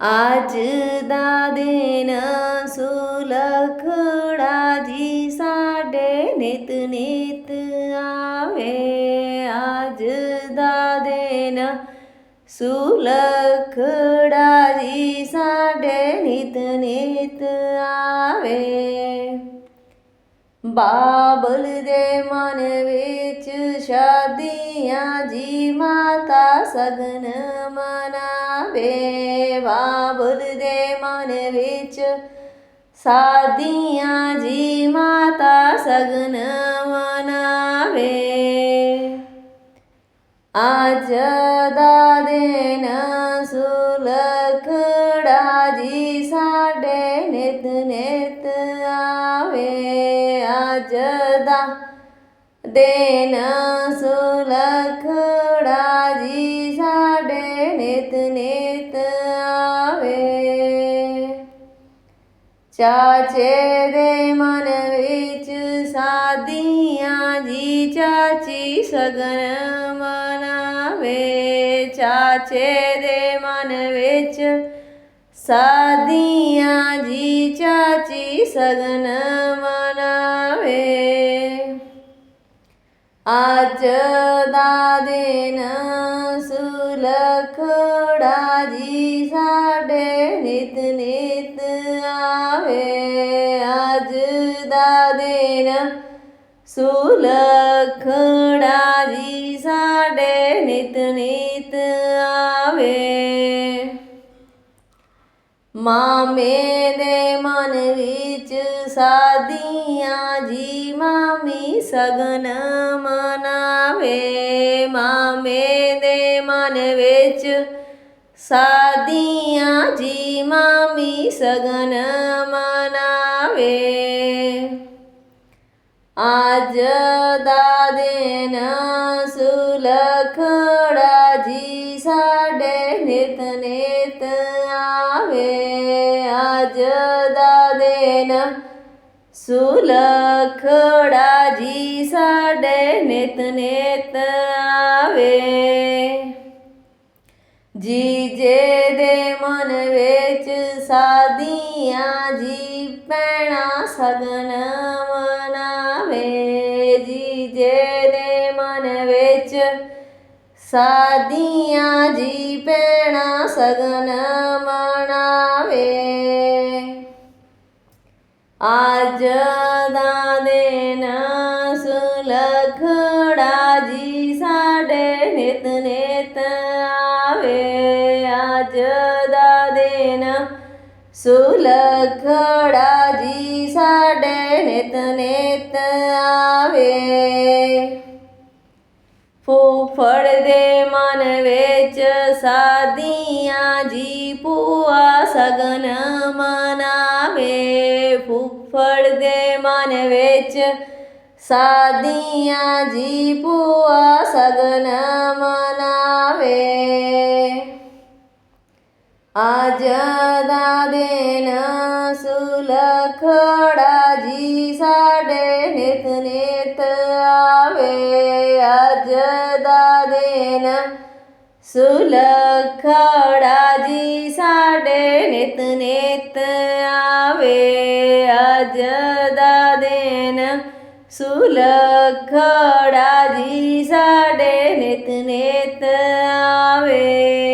ਅੱਜ ਦਾ ਦਿਨ ਸੁਲਖੜਾ ਜੀ ਸਾਡੇ ਨਿਤ ਨਿਤ ਆਵੇ ਅੱਜ ਦਾ ਦਿਨ ਸੁਲਖੜਾ ਜੀ ਸਾਡੇ ਨਿਤ ਨਿਤ ਬਾਬਲ ਦੇ ਮਨ ਵਿੱਚ ਸ਼ਾਦੀਆਂ ਜੀ ਮਾਤਾ ਸਗਨ ਮਨਾਵੇ। ਬਾਬਲ ਦੇ ਮਨ ਵਿੱਚ ਸਾਦੀਆਂ ਜੀ ਮਾਤਾ ਸਗਨ ਮਨਾਵੇ। ਅੱਜ ਦਾ ਦਿਨ ਸੁਲਖੜਾ ਜੀ ਸਾਡੇ ਨਿਤ ਨੇ ਦਾ ਦਿਨ ਸੁਲਖੜਾ ਜੀ ਸਾਡੇ ਨਿਤ ਨਿਤ ਆਵੇ। ਚਾਚੇ ਦੇ ਮਨ ਵਿੱਚ ਸਾਦੀਆਂ ਜੀ ਚਾਚੀ ਸਗਨ ਮਨਾਵੇ। ਚਾਚੇ ਦੇ ਮਨ ਵਿੱਚ ਸਾਦੀਆਂ ਜੀ ਚਾਚੀ ਸਗਨ ਮਨਾਵੇ। ਅੱਜ ਦਾ ਦਿਨ ਸੁਲਖੜਾ ਜੀ ਸਾਡੇ ਨਿਤ ਨਿਤ ਆਵੇ। ਅੱਜ ਦਾ ਦਿਨ ਸੁਲਖੜਾ ਜੀ ਸਾਡੇ ਨਿਤ ਨਿਤ ਆਵੇ ਮਨ ਵਿੱਚ ਸਾਦੀਆਂ ਜੀ, ਮਾਮੀ ਸਗਨ ਮਨਾਵੇ। ਮਾਮੇ ਦੇ ਮਨ ਵਿੱਚ ਸਾਦੀਆਂ ਜੀ, ਮਾਮੀ ਸਗਨ ਮਨਾਵੇ। ਅੱਜ ਦਾ ਦਿਨ ਸੁਲਖੜਾ ਜੀ, ਸਾਡੇ ਨਿਤ ਨਿਤ ਸੁਲਖੜਾ ਜੀ ਸਾਡੇ ਨਿਤ ਨਿਤ ਆਵੇ। ਜੀਜੇ ਦੇ ਮਨ ਵਿੱਚ ਸਾਦੀਆਂ ਜੀ ਪੈਣਾ ਸਗਨ ਮਨਾਵੇ। ਜੀਜੇ ਦੇ ਮਨ ਵਿੱਚ ਸਾਦੀਆਂ ਜੀ ਪੈਣਾ ਸਗਨ ਮਨਾਵੇ। ਅੱਜ ਦਾ ਦਿਨ ਸੁਲਖੜਾ ਜੀ ਸਾਡੇ ਨਿਤ ਨਿਤ ਆਵੇ। ਅੱਜ ਦਾ ਦਿਨ ਸੁਲਖੜਾ ਜੀ ਸਾਡੇ ਨਿਤ ਨਿਤ ਆਵੇ। ਫੁੱਫੜ ਦੇ ਮਨ ਵਿੱਚ ਸਾਦੀਆਂ ਜੀ ਪੂਆ ਸਗਨ ਮਨਾਵੇ। ਫੁੱਫੜ ਦੇ ਮਨ ਵਿੱਚ ਸਾਦੀਆਂ ਜੀ ਭੂਆ ਸਗਨ ਮਨਾਵੇ। ਅੱਜ ਦਾ ਦਿਨ ਸੁਲਖੜਾ ਜੀ ਸਾਡੇ ਨਿਤ ਨਿਤ ਆਵੇ। ਅੱਜ ਦਾ ਦਿਨ ਸੁਲਖੜਾ ਜੀ ਸਾਡੇ ਨਿਤ ਨਿਤ સુલખડાજી સાડે નેત નેત આવે.